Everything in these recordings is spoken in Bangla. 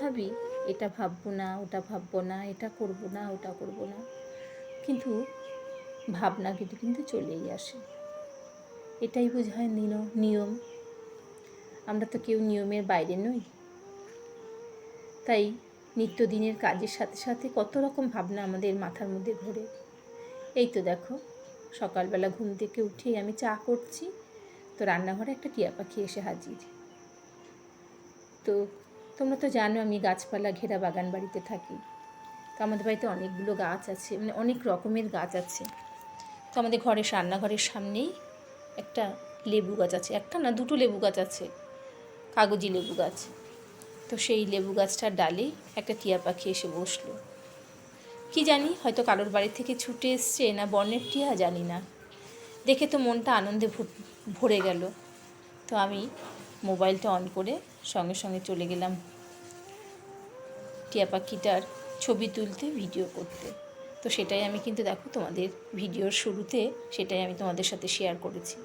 ভাবি, এটা ভাববো না, ওটা ভাববো না, এটা করব না, ওটা করব না। কিন্তু ভাবনা কিন্তু কিন্তু চলেই আসে। এটাই বোঝ হয় নিন- নিয়ম। আমরা তো কেউ নিয়মের বাইরে নই। তাই নিত্যদিনের কাজের সাথে সাথে কত রকম ভাবনা আমাদের মাথার মধ্যে ঘোরে। এই তো দেখো, সকালবেলা ঘুম থেকে উঠেই আমি চা করছি, তো রান্নাঘরে একটা টিয়া পাখি এসে হাজির। তো তোমরা তো জানো আমি গাছপালা ঘেরা বাগান বাড়িতে থাকি। তো আমাদের বাড়িতে অনেকগুলো গাছ আছে মানে অনেক রকমের গাছ আছে। তো আমাদের ঘরের রান্নাঘরের সামনেই একটা লেবু গাছ আছে। একটা না, দুটো লেবু গাছ আছে, কাগজি লেবু গাছ। তো সেই লেবু গাছটার ডালে একটা টিয়া পাখি এসে বসল। কি জানি, হয়তো কারোর বাড়ি থেকে ছুটে এসছে না বনের টিয়া, জানি না। দেখে তো মনটা আনন্দে ভরে গেল। তো আমি মোবাইলটা অন করে সঙ্গে সঙ্গে চলে গেলাম টিয়া পাখিটার ছবি তুলতে, ভিডিও করতে। তো সেটাই আমি কিন্তু দেখো তোমাদের ভিডিওর শুরুতে সেটাই আমি তোমাদের সাথে শেয়ার করেছি।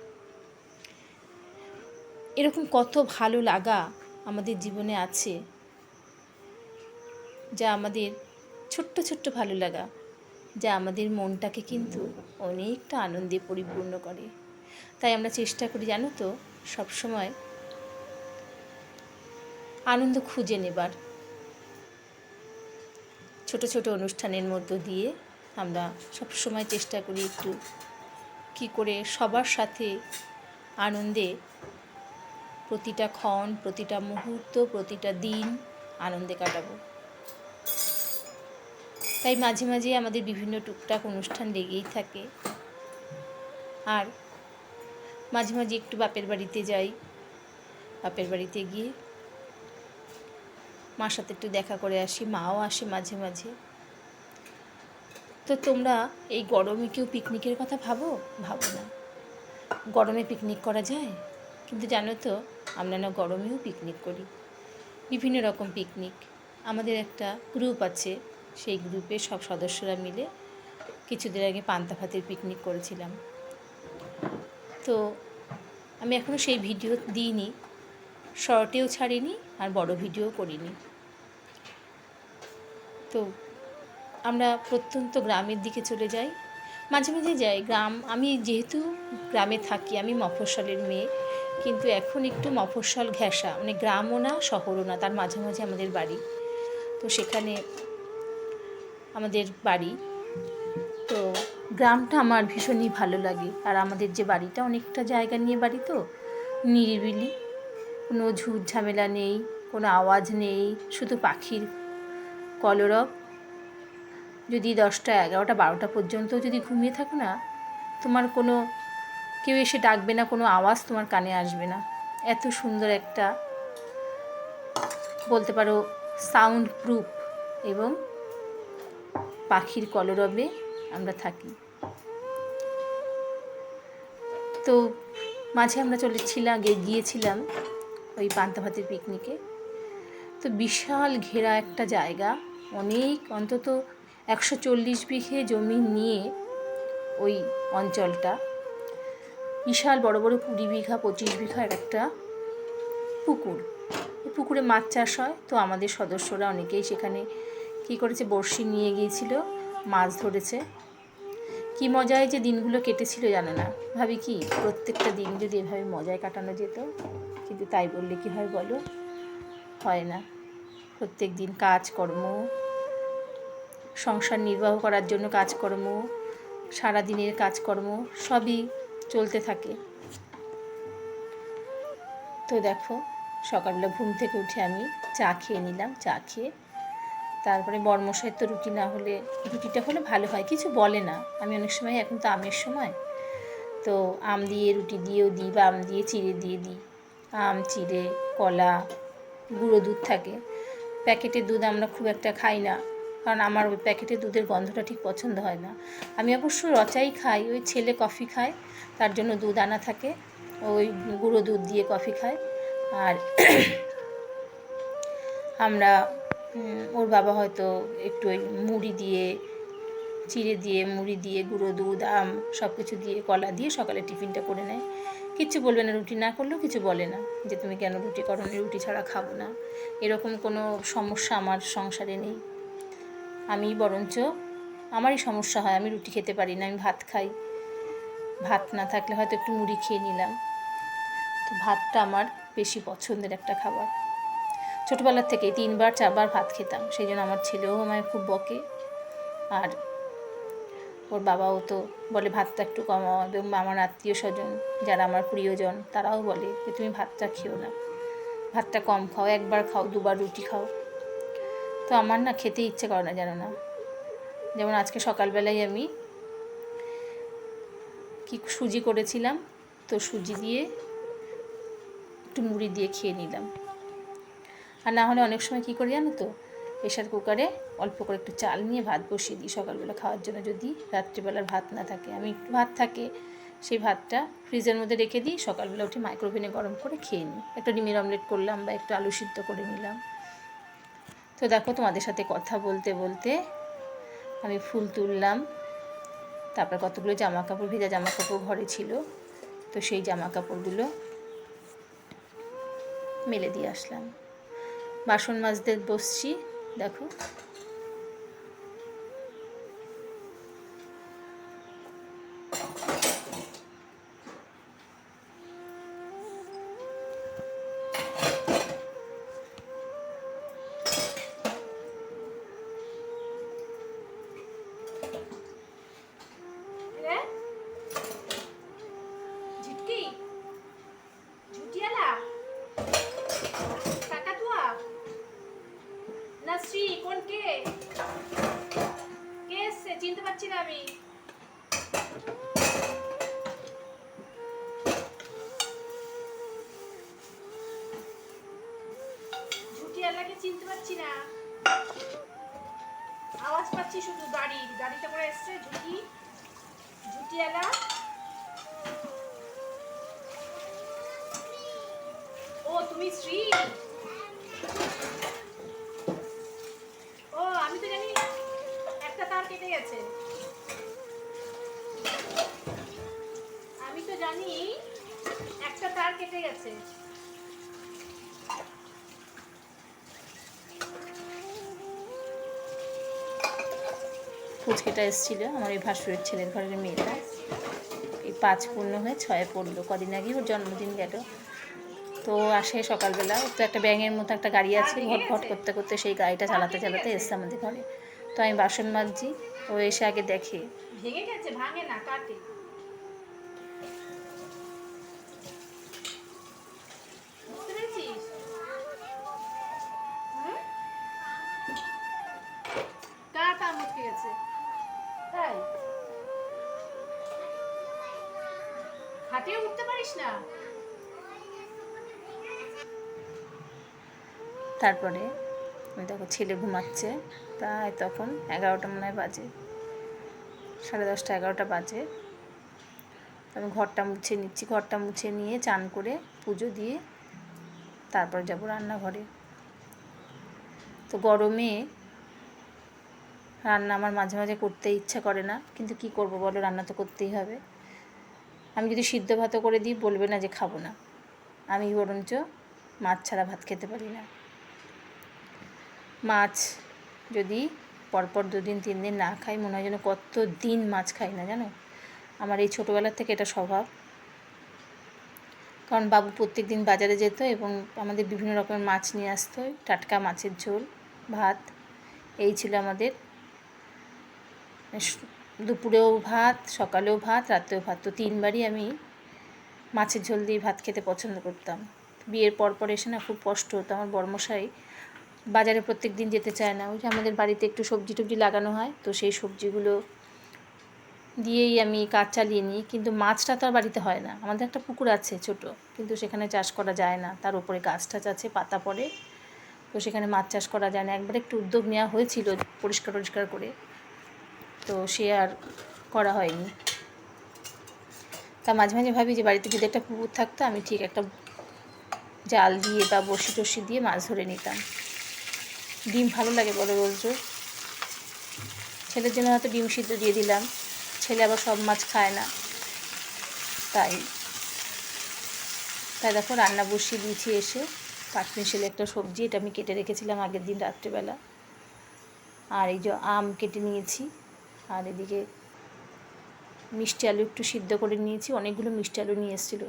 এরকম কত ভালো লাগা আমাদের জীবনে আছে, যা আমাদের ছোট্ট ছোট্ট ভালো লাগা, যা আমাদের মনটাকে কিন্তু অনেকটা আনন্দে পরিপূর্ণ করে। তাই আমরা চেষ্টা করি, জানো তো, সবসময় আনন্দ খুঁজে নেবার। ছোট ছোট অনুষ্ঠানের মধ্য দিয়ে আমরা সব সময় চেষ্টা করি একটু কি করে সবার সাথে আনন্দে প্রতিটা ক্ষণ, প্রতিটা মুহূর্ত, প্রতিটা দিন আনন্দে কাটাবো। তাই মাঝে মাঝে আমাদের বিভিন্ন টুকটাক অনুষ্ঠান লেগেই থাকে। আর মাঝে মাঝে একটু বাপের বাড়িতে যাই। বাপের বাড়িতে গিয়ে মার সাথে একটু দেখা করে আসি, মাও আসে মাঝে মাঝে। তো তোমরা এই গরমে কেউ পিকনিকের কথা ভাবো? ভাবো না। গরমে পিকনিক করা যায়? কিন্তু জানো তো, আমরা না গরমেও পিকনিক করি। বিভিন্ন রকম পিকনিক আমাদের একটা গ্রুপ আছে, সেই গ্রুপে সব সদস্যরা মিলে কিছুদিন আগে পান্তা ভাতের পিকনিক করেছিলাম। তো আমি এখনও সেই ভিডিও দিইনি শর্টেও ছাড়িনি আর বড় ভিডিও করিনি। তো আমরা প্রত্যন্ত গ্রামের দিকে চলে যাই। মাঝে মাঝে যাই গ্রাম। আমি যেহেতু গ্রামে থাকি, আমি মফস্বলের মেয়ে। কিন্তু এখন একটু মফস্বল ঘেঁষা। মানে গ্রামও না, শহরও না। তার মাঝামাঝি আমাদের বাড়ি। তো সেখানে আমাদের বাড়ি। তো গ্রামটা আমার ভীষণই ভালো লাগে। আর আমাদের যে বাড়িটা অনেকটা জায়গা নিয়ে বাড়ি তো। নিরিবিলি। কোনো ঝুট ঝামেলা নেই, কোনো আওয়াজ নেই, শুধু পাখির কলরব, যদি দশটা, এগারোটা, বারোটা পর্যন্ত যদি ঘুমিয়ে থাকো না, তোমার কোনো, কেউ এসে ডাকবে না, কোনো আওয়াজ তোমার কানে আসবে না। এত সুন্দর একটা, বলতে পারো সাউন্ড প্রুফ এবং পাখির কলরবে আমরা থাকি। তো মাঝে আমরা চলেছিলাম গিয়েছিলাম ওই পান্তা ভাতের পিকনিকে তো বিশাল ঘেরা একটা জায়গা। অনেক অন্তত একশো চল্লিশ বিঘে জমি নিয়ে ওই অঞ্চলটা। বিশাল বড় বড় কুড়ি বিঘা, পঁচিশ বিঘার একটা পুকুর। পুকুরে মাছ চাষ হয়, তো আমাদের সদস্যরা অনেকেই সেখানে কী করেছে, বড়শি নিয়ে গিয়েছিল, মাছ ধরেছে। কি মজায় যে দিনগুলো কেটেছিল জানে না। ভাবি কি, প্রত্যেকটা দিন যদি এভাবে মজায় কাটানো যেত, কিন্তু তাই বললে কি হয় বলো? হয় না। প্রত্যেক দিন কাজকর্ম, সংসার নির্বাহ করার জন্য কাজকর্ম, সারাদিনের কাজকর্ম সবই চলতে থাকে। তো দেখো, সকালবেলা ঘুম থেকে উঠে আমি চা খেয়ে নিলাম, চা খেয়ে তারপরে বর্মশাই তো রুটি না হলে, রুটিটা হলে ভালো হয়, কিছু বলে না। আমি অনেক সময়, এখন তো আমের সময়, তো আম দিয়ে রুটি দিয়েও দিই বা আম দিয়ে চিড়ে দিয়ে দিই। আম, চিড়ে, কলা, গুঁড়ো দুধ থাকে। প্যাকেটের দুধ আমরা খুব একটা খাই না, কারণ আমার ওই প্যাকেটের দুধের গন্ধটা ঠিক পছন্দ হয় না। আমি অবশ্য রচাই খাই, ওই ছেলে কফি খায়, তার জন্য দুধ আনা থাকে, ওই গুঁড়ো দুধ দিয়ে কফি খায়। আর আমরা ওর বাবা হয়তো একটু ওই মুড়ি দিয়ে, চিড়ে দিয়ে, মুড়ি দিয়ে গুঁড়ো দুধ, আম সব কিছু দিয়ে, কলা দিয়ে সকালে টিফিনটা করে নেয়। কিচ্ছু বলবে না, রুটি না করলেও কিছু বলে না যে তুমি কেন রুটি করো না, রুটি ছাড়া খাব না। এরকম কোনো সমস্যা আমার সংসারে নেই। আমি বরঞ্চ আমারই সমস্যা হয়, আমি রুটি খেতে পারি না, আমি ভাত খাই। ভাত না থাকলে হয়তো একটু মুড়ি খেয়ে নিলাম। তো ভাতটা আমার বেশি পছন্দের একটা খাবার। ছোটোবেলার থেকে তিনবার, চারবার ভাত খেতাম, সেই জন্য আমার ছেলেও আমায় খুব বকে। আর ওর বাবাও তো বলে, ভাতটা একটু কমাও। এবং আমার আত্মীয় স্বজন যারা আমার প্রিয়জন, তারাও বলে যে, তুমি ভাতটা খেও না। ভাতটা কম খাও, একবার খাও, দুবার রুটি খাও। তো আমার না খেতে ইচ্ছে করে না জানো না। যেমন আজকে সকালবেলায় আমি কি সুজি করেছিলাম, তো সুজি দিয়ে একটু মুড়ি দিয়ে খেয়ে নিলাম। আর না হলে অনেক সময় কী করি জানো তো? প্রেশার কুকারে অল্প করে একটু চাল নিয়ে ভাত বসিয়ে দিই সকালবেলা খাওয়ার জন্য যদি রাত্রিবেলার ভাত না থাকে। আমি একটু ভাত থাকে, সেই ভাতটা ফ্রিজের মধ্যে রেখে দিই, সকালবেলা উঠে মাইক্রোভেনে গরম করে খেয়ে নিই। একটা ডিমের অমলেট করলাম বা একটু আলু সিদ্ধ করে নিলাম। তো দেখো তোমাদের সাথে কথা বলতে বলতে আমি ফুল তুললাম। তারপর কতগুলো জামা কাপড় ভেজা জামা কাপড় ঘরে ছিল। তো সেই জামা কাপড়গুলো মেলে দিয়ে আসলাম। বাসন মাজতে বসছি। দেখো। শ্রী কে? কে এসছে? চিনতে পারছি না আমি। ঝুটিয়ালাকে চিনতে পারছি না। আওয়াজ পাচ্ছি শুধু গাড়ি গাড়িতে করে এসছে, ঝুটি। ঝুটিয়ালা ও, তুমি শ্রী ও আমি তো জানি একটা তার কেটে গেছে। আমি তো জানি একটা তার কেটে গেছে। ফুচকেটা এসেছিল আমার এই ভাসুরের ছেলের ঘরের মেয়েটা। এই পাঁচ পূর্ণ হয়ে ছয়ে পড়ল। কদিন আগে ওর জন্মদিন গেল। তো আসে সকালবেলা। তো একটা ব্যাঙের মতো একটা গাড়ি আছে ঘট ঘট করতে করতে সেই গাড়িটা চালাতে চালাতে এসছে আমাদের ঘরে। তো আমি বাসন মাজছি ও এসে আগে দেখে। ভেঙে গেছে ভাঙে না কাটে। তাই? হাঁটিয়ে উঠতে পারিস না? তারপরে দেখো ছেলে ঘুমাচ্ছে। প্রায় তখন এগারোটা মনে হয় বাজে। সাড়ে দশটা, এগারোটা বাজে। আমি ঘরটা মুছে নিচ্ছি। ঘরটা মুছে নিয়ে চান করে পুজো দিয়ে তারপর যাব রান্নাঘরে। তো গরমে রান্না আমার মাঝে মাঝে করতে ইচ্ছা করে না। কিন্তু কি করব বলো, রান্না তো করতেই হবে। আমি যদি সিদ্ধ ভাতও করে দিই, বলবে না যে খাব না। আমি বরঞ্চ মাছ ছাড়া ভাত খেতে পারি না। মাছ যদি পরপর দুদিন তিন দিন না খাই, মনে হয় যেন কত দিন মাছ খাই না জানো? আমার এই ছোটোবেলার থেকে এটা স্বভাব। কারণ বাবু প্রত্যেক দিন বাজারে যেত এবং আমাদের বিভিন্ন রকমের মাছ নিয়ে আসতো, টাটকা মাছের ঝোল, ভাত, এই ছিল আমাদের। দুপুরেও ভাত, সকালেও ভাত, রাত্রেও ভাত। তো তিনবারই আমি মাছের ঝোল দিয়ে ভাত খেতে পছন্দ করতাম। বিয়ের পর পর এসে না খুব কষ্ট হতো। আমার বর্মশাই বাজারে প্রত্যেক দিন যেতে চায় না। ওই যে আমাদের বাড়িতে একটু সবজি টবজি লাগানো হয়, তো সেই সবজিগুলো দিয়েই আমি কাজ চালিয়ে নিই। কিন্তু মাছটা তো আর বাড়িতে হয় না। আমাদের একটা পুকুর আছে ছোট, কিন্তু সেখানে চাষ করা যায় না। তার উপরে গাছ টাছ আছে, পাতা পড়ে, তো সেখানে মাছ চাষ করা যায় না। একবার একটু উদ্যোগ নেওয়া হয়েছিল পরিষ্কার টরিষ্কার করে, তো সে আর করা হয়নি। তা মাঝে মাঝে ভাবি যে বাড়িতে যদি একটা পুকুর থাকতো, আমি ঠিক একটা জাল দিয়ে বা বড়শি টর্শি দিয়ে মাছ ধরে নিতাম। ডিম ভালো লাগে বলে রোজ ছেলের জন্য হয়তো ডিম সিদ্ধ দিয়ে দিলাম, ছেলে আবার সব মাছ খায় না। তাই তাই দেখো রান্না বসিয়ে দিয়েছি এসে। পাটমিশেল একটা সবজি, এটা আমি কেটে রেখেছিলাম আগের দিন রাত্রেবেলা। আর এই যে আম কেটে নিয়েছি, আর এদিকে মিষ্টি আলু একটু সিদ্ধ করে নিয়েছি, অনেকগুলো মিষ্টি আলু নিয়ে এসেছিল।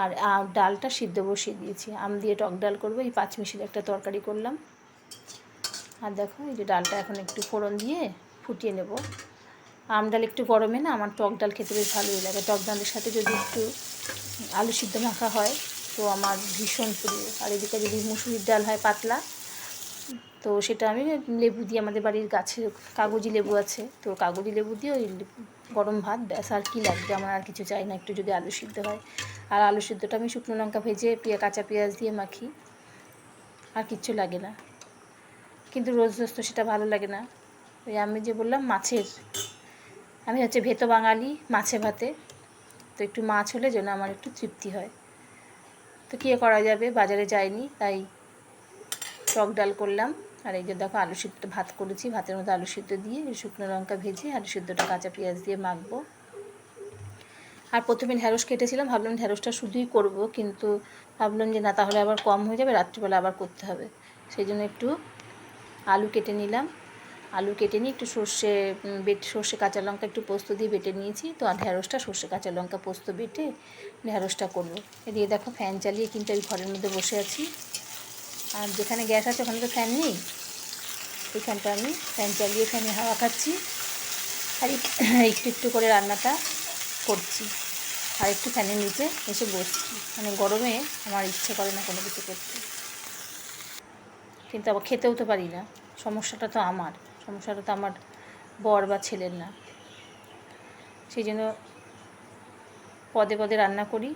আর ডালটা সিদ্ধ বসিয়ে দিয়েছি। আম দিয়ে টক ডাল করব, এই পাঁচ মিশির একটা তরকারি করলাম। আর দেখো, এই যে ডালটা এখন একটু ফোড়ন দিয়ে ফুটিয়ে নেব। আম ডাল একটু গরমে না, আমার টক ডাল খেতে বেশ ভালোই লাগে। টক ডালের সাথে যদি একটু আলু সিদ্ধ মাখা হয়, তো আমার ভীষণ প্রিয়। আর এদিকে যদি মুসুরির ডাল হয় পাতলা, তো সেটা আমি লেবু দিয়ে, আমাদের বাড়ির গাছের কাগজি লেবু আছে, তো কাগজি লেবু দিয়ে ওই গরম ভাত, ব্যাস, আর কী লাগবে? আমার আর কিছু চাই না, একটু যদি আলু সিদ্ধ হয়। আর আলু সিদ্ধটা আমি শুকনো লঙ্কা ভেজে পেঁয়া কাঁচা পেঁয়াজ দিয়ে মাখি। আর কিচ্ছু লাগে না। কিন্তু রোজ রোজ তো সেটা ভালো লাগে না। ওই আমি যে বললাম মাছের, আমি হচ্ছে ভেতো বাঙালি, মাছে ভাতে। তো একটু মাছ হলে যেন আমার একটু তৃপ্তি হয়। তো কী করা যাবে? বাজারে যাইনি, তাই টক ডাল করলাম। আর এই যে দেখো আলু সিদ্ধ, ভাত করেছি। ভাতের মধ্যে আলু সিদ্ধ দিয়ে শুকনো লঙ্কা ভেজে আলু সিদ্ধটা কাঁচা পেঁয়াজ দিয়ে মাখবো। আর প্রথমে ঢ্যাঁড়স কেটেছিলাম, ভাবলাম ঢ্যাঁড়সটা শুধুই করব, কিন্তু ভাবলাম যে না, তাহলে আবার কম হয়ে যাবে, রাত্রিবেলা আবার করতে হবে। সেই জন্য একটু আলু কেটে নিলাম। আলু কেটে নিয়ে একটু সর্ষে বেট, সর্ষে কাঁচা লঙ্কা একটু পোস্ত দিয়ে বেটে নিয়েছি। তো আর ঢ্যাঁড়সটা সর্ষে কাঁচা লঙ্কা পোস্ত বেটে ঢ্যাঁড়সটা করব। এদিকে দেখো ফ্যান চালিয়ে কিন্তু আমি ঘরের মধ্যে বসে আছি। আর যেখানে গ্যাস আছে ওখানে তো ফ্যান নেই। এখানটা আমি, ফ্যান চালিয়ে ফ্যানে হাওয়া খাচ্ছি। আর এক- একটু একটু করে রান্নাটা করছি। আর একটু ফ্যানের নিচে এসে বসছি। মানে গরমে আমার ইচ্ছে করে না কোনো কিছু করতে। কিন্তু আবার খেতেও তো পারি না। সমস্যাটা তো আমার। সমস্যাটা তো আমার বর বা ছেলের না। সেই জন্য পদে পদে রান্না করি,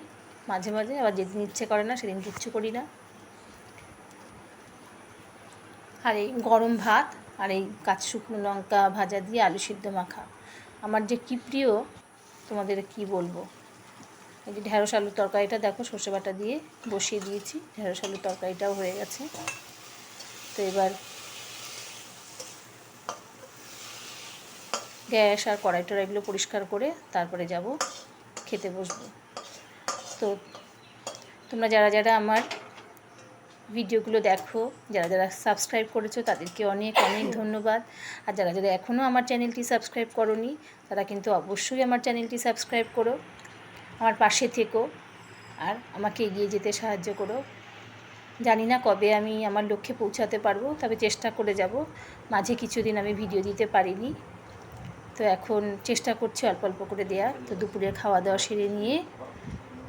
মাঝে মাঝে। আবার যেদিন ইচ্ছে করে না, সেদিন কিচ্ছু করি না। আর এই গরম ভাত আর এই কাঁচ শুকনো লঙ্কা ভাজা দিয়ে আলু সিদ্ধ মাখা। আমার যে কী প্রিয়, তোমাদের কি বলব? এই যে ঢ্যাঁড়স আলুর তরকারিটা দেখো, সর্ষে বাটা দিয়ে বসিয়ে দিয়েছি। ঢ্যাঁড়স আলুর তরকারিটাও হয়ে গেছে। তো এবার গ্যাস আর কড়াই টড়াইগুলো পরিষ্কার করে তারপরে যাব খেতে বসবো। তো তোমরা যারা যারা আমার ভিডিওগুলো দেখো, যারা যারা সাবস্ক্রাইব করেছ, তাদেরকে অনেক অনেক ধন্যবাদ। আর যারা যারা এখনও আমার চ্যানেলটি সাবস্ক্রাইব করনি, তারা কিন্তু অবশ্যই আমার চ্যানেলটি সাবস্ক্রাইব করো, আমার পাশে থেকো, আর আমাকে এগিয়ে যেতে সাহায্য করো। জানি না কবে আমি আমার লক্ষ্যে পৌঁছাতে পারব, তবে চেষ্টা করে যাব। মাঝে কিছুদিন আমি ভিডিও দিতে পারিনি। তো এখন চেষ্টা করছি অল্প অল্প করে দেয়া তো দুপুরের খাওয়া দাওয়া সেরে নিয়ে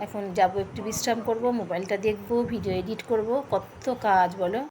এখন যাব, একটু বিশ্রাম করব, মোবাইলটা দেখব, ভিডিও এডিট করব। কত কাজ বলো?